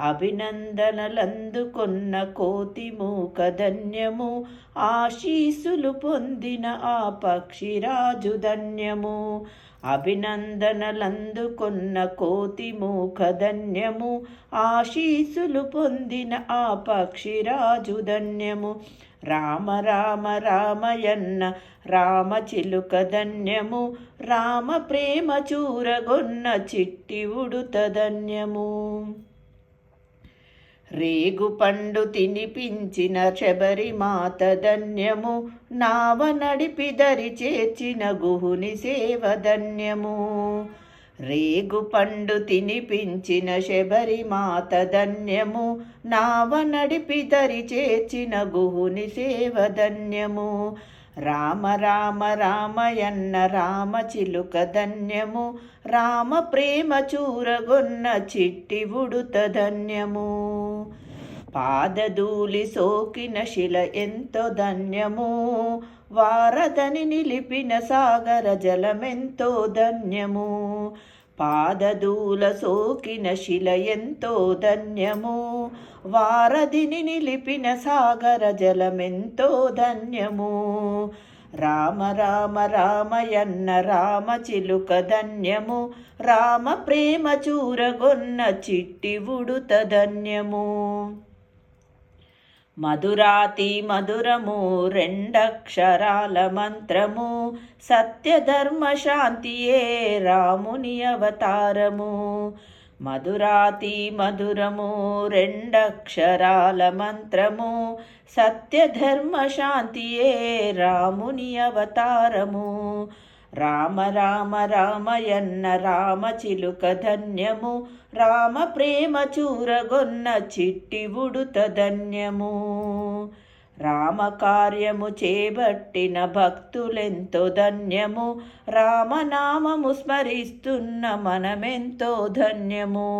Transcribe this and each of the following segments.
అభినందనలందుకొన్న కోతి మూక ధన్యము ఆశీసులు పొందిన ఆ పక్షిరాజు ధన్యము. అభినందనలందుకొన్న కోతి మూక ధన్యము ఆశీసులు పొందిన ఆ పక్షిరాజు ధన్యము. రామ రామ రామయన్న రామ చిలుక ధన్యము. రామ ప్రేమ చూరగొన్న చిట్టి ఉడుత ధన్యము. రేగు పండు తినిపించిన శబరిమాత ధన్యము. నావ నడిపి దరి చేర్చిన గుహుని సేవ ధన్యము. రేగు పండు తినిపించిన శబరిమాత ధన్యము. నావ నడిపి దరి చేర్చిన గుహుని సేవ ధన్యము. రామ రామ రామయన్న రామ చిలుక ధన్యము. రామ ప్రేమ చూరగొన్న చిట్టి ఉడుత ధన్యము. పాదధూలి సోకిన శిల ఎంతో ధన్యము. వారదని నిలిపిన సాగర జలమెంతో ధన్యము. పాదదూల సోకిన శిల ఎంతో ధన్యము. వారధిని నిలిపిన సాగర జలమెంతో ధన్యము. రామ రామ రామయన్న రామ చిలుక ధన్యము. రామ ప్రేమ చూరగొన్న చిట్టి ఉడుత ధన్యము. మధురాతి మధురము రెండక్షరాల మంత్రము సత్యధర్మ శాంతియే రాముని అవతారము. మధురాతి మధురము రెండక్షరాల మంత్రము సత్యధర్మ శాంతియే రాముని అవతారము. రామ రామ రామయన్న రామ చిలుక ధన్యము. రామ ప్రేమ చూరగొన్న చిట్టి ఉడుత ధన్యము. రామ కార్యము చేపట్టిన భక్తులెంతో ధన్యము. రామనామము స్మరిస్తున్న మనమెంతో ధన్యము.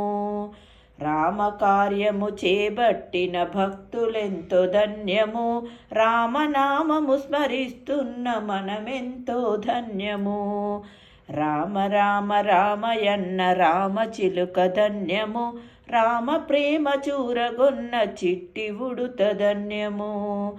రామకార్యము చేపట్టిన భక్తులెంతో ధన్యము. రామనామము స్మరిస్తున్న మనమెంతో ధన్యము. రామ రామ రామయన్న రామ చిలుక ధన్యము. రామ ప్రేమ చూరగొన్న చిట్టి ఉడుత ధన్యము.